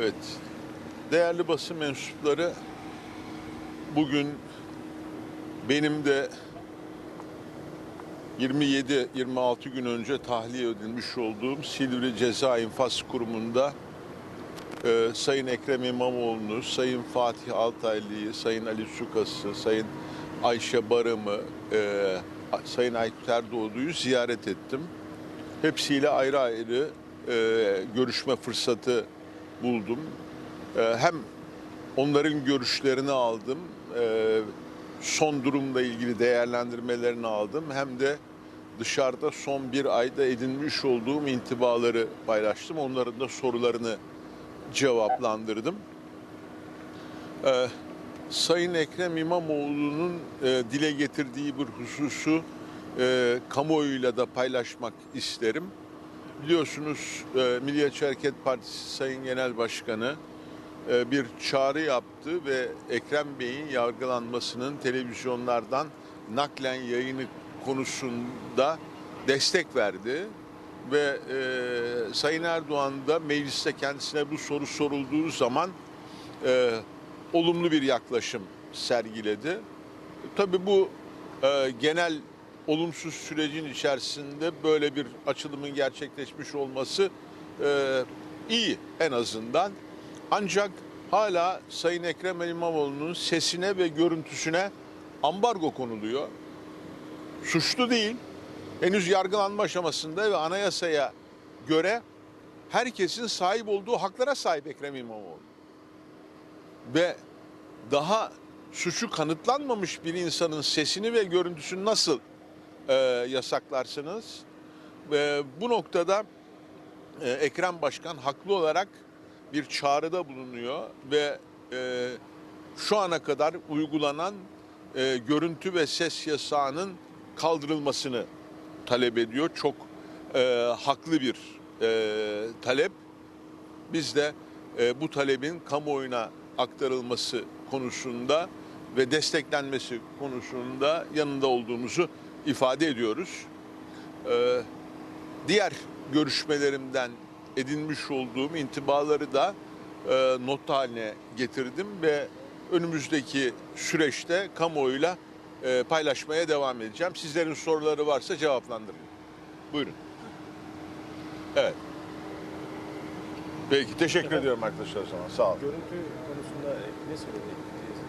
Evet. Değerli basın mensupları bugün benim de 27-26 gün önce tahliye edilmiş olduğum Silivri Ceza İnfaz Kurumu'nda e, Sayın Ekrem İmamoğlu'nu, Sayın Fatih Altaylı'yı, Sayın Ali Sukas'ı, Sayın Ayşe Barım'ı, e, Sayın Aykut Erdoğdu'yu ziyaret ettim. Hepsiyle ayrı ayrı e, görüşme fırsatı buldum. E, hem onların görüşlerini aldım, e, son durumla ilgili değerlendirmelerini aldım. Hem de dışarıda son bir ayda edinmiş olduğum intibaları paylaştım. Onların da sorularını cevaplandırdım. E, Sayın Ekrem İmamoğlu'nun e, dile getirdiği bir hususu e, kamuoyuyla da paylaşmak isterim. Biliyorsunuz e, Milliyetçi Hareket Partisi Sayın Genel Başkanı e, bir çağrı yaptı ve Ekrem Bey'in yargılanmasının televizyonlardan naklen yayını konusunda destek verdi. Ve e, Sayın Erdoğan da mecliste kendisine bu soru sorulduğu zaman e, olumlu bir yaklaşım sergiledi. Tabii bu e, genel olumsuz sürecin içerisinde böyle bir açılımın gerçekleşmiş olması e, iyi en azından. Ancak hala Sayın Ekrem İmamoğlu'nun sesine ve görüntüsüne ambargo konuluyor. Suçlu değil. Henüz yargılanma aşamasında ve anayasaya göre herkesin sahip olduğu haklara sahip Ekrem İmamoğlu. Ve daha suçu kanıtlanmamış bir insanın sesini ve görüntüsünü nasıl e, yasaklarsınız? Ve bu noktada e, Ekrem Başkan haklı olarak bir çağrıda bulunuyor ve e, şu ana kadar uygulanan e, görüntü ve ses yasağının kaldırılmasını talep ediyor. Çok e, haklı bir e, talep. Biz de e, bu talebin kamuoyuna aktarılması konusunda ve desteklenmesi konusunda yanında olduğumuzu ifade ediyoruz. E, diğer görüşmelerimden edinmiş olduğum intibaları da e, not haline getirdim ve önümüzdeki süreçte kamuoyuyla e, paylaşmaya devam edeceğim. Sizlerin soruları varsa cevaplandırın. Buyurun. Evet. Peki teşekkür ediyorum arkadaşlar o zaman. Sağ olun. Görüntü konusunda ne söyledi?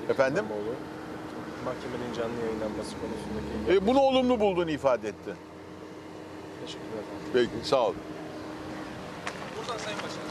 Efendim? Mahkemenin canlı yayınlanması konusundaki... E, bunu olumlu bulduğunu ifade etti. Teşekkürler. Peki sağ olun. Buradan Sayın Başkan.